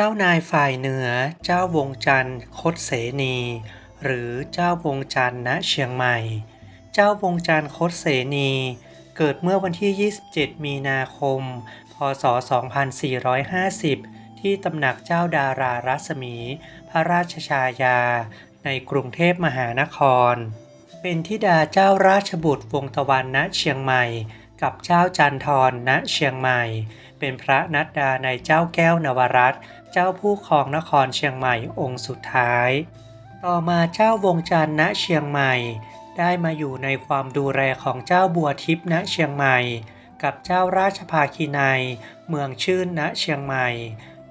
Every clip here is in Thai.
เจ้านายฝ่ายเหนือเจ้าวงจันทร์คดเสนี หรือเจ้าวงจันทร์ณเชียงใหม่ เจ้าวงจันทร์คดเสนี เกิดเมื่อวันที่ 27 มีนาคม พศ 2450 ที่ตำหนักเจ้าดารารัศมี พระราชชายา ในกรุงเทพมหานคร เป็นธิดาเจ้าราชบุตรวงตะวันณเชียงใหม่ กับเจ้าจันทรณเชียงใหม่ เป็นพระนัดดาในเจ้าแก้วนวรัตเจ้าผู้ครองนครเชียงใหม่องค์สุดท้าย ต่อมาเจ้าวงจันทร์ณเชียงใหม่ ได้มาอยู่ในความดูแลของเจ้าบัวทิพย์ณเชียงใหม่ กับเจ้าราชภาคีนัยเมืองชื่นณเชียงใหม่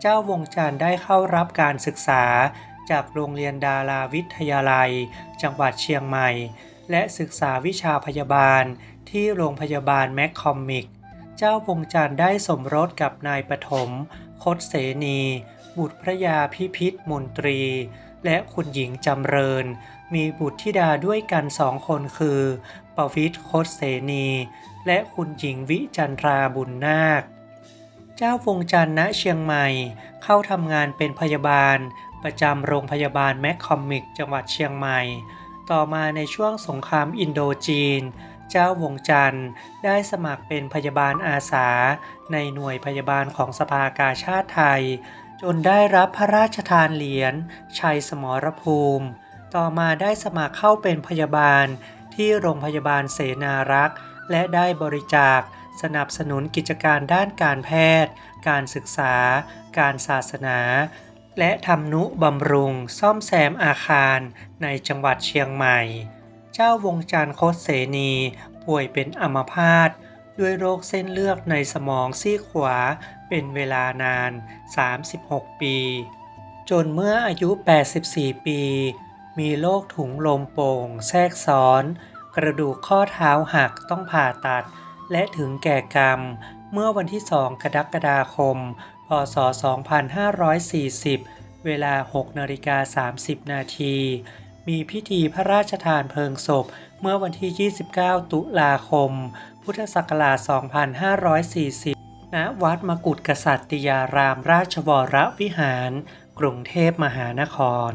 เจ้าวงจันทร์ได้เข้ารับการศึกษาจากโรงเรียนดาราวิทยาลัย จังหวัดเชียงใหม่ และศึกษาวิชาพยาบาลที่โรงพยาบาลแมคคอมมิก เจ้าวงจันทร์ได้สมรสกับนายปฐมคดเสนี บุตรพระยาพิพิธมนตรี และคุณหญิงจำเริญ มีบุตรธิดาด้วยกันสองคนคือปวิตรคดเสนี และคุณหญิงวิจันทราบุญนาค เจ้าวงจันทร์ณเชียงใหม่ เข้าทำงานเป็นพยาบาล ประจำโรงพยาบาลแมคคอมมิกจังหวัดเชียงใหม่ ต่อมาในช่วงสงครามอินโดจีน เจ้าวงจันทร์ ได้สมัครเป็นพยาบาลอาสา ในหน่วยพยาบาลของสภากาชาติไทย จนได้รับพระราชทานเหรียญชัยสมรภูมิ ต่อมาได้สมัครเข้าเป็นพยาบาลที่โรงพยาบาลเสนารักษ์ และได้บริจาคสนับสนุนกิจการด้านการแพทย์ การศึกษา การศาสนา และทำนุบำรุง ซ่อมแซมอาคารในจังหวัดเชียงใหม่ เจ้าวงจันทร์โคตเสนี ป่วยเป็นอัมพาตด้วยโรคเส้นเลือดในสมองซีกขวาเป็นเวลานาน 36 ปี จนเมื่ออายุ 84 ปี มีโรคถุงลมโป่ง แทรกซ้อน กระดูกข้อเท้าหักต้องผ่าตัด และถึงแก่กรรม เมื่อวันที่ 2 กรกฎาคม พศ 2540 เวลา 6 นาฬิกา 30 นาที มีพิธีพระราชทานเพลิงศพ เมื่อวันที่ 29 ตุลาคม พุทธศักราช 2540 ณ วัดมกุฏกษัตริยารามราชวรวิหาร กรุงเทพมหานคร